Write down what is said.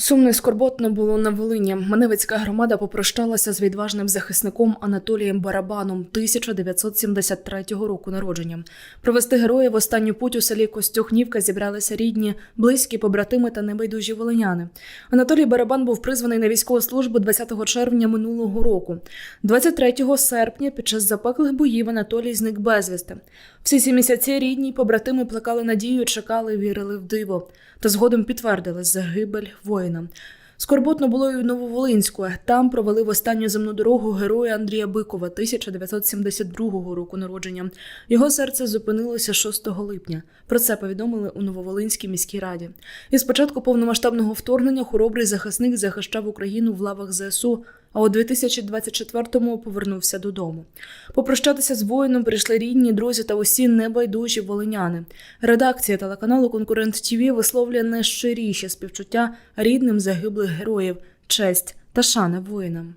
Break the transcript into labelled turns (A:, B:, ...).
A: Сумно і скорботно було на Волині. Маневицька громада попрощалася з відважним захисником Анатолієм Барабаном 1973 року народження. Провести героя в останню путь у селі Костюхнівка зібралися рідні, близькі, побратими та небайдужі волиняни. Анатолій Барабан був призваний на військову службу 20 червня минулого року. 23 серпня під час запеклих боїв Анатолій зник безвісти. Всі ці місяці рідні й побратими плекали надію, чекали, вірили в диво. Та згодом підтвердили загибель воїна. Скорботно було й у Нововолинську. Там провели в останню земну дорогу героя Андрія Бикова 1972 року народження. Його серце зупинилося 6 липня. Про це повідомили у Нововолинській міській раді. І з початку повномасштабного вторгнення хоробрий захисник захищав Україну в лавах ЗСУ. А у 2024-му повернувся додому. Попрощатися з воїном прийшли рідні, друзі та усі небайдужі волиняни. Редакція телеканалу Конкурент ТІВІ висловлює найщиріші співчуття рідним загиблих героїв, честь та шана воїнам.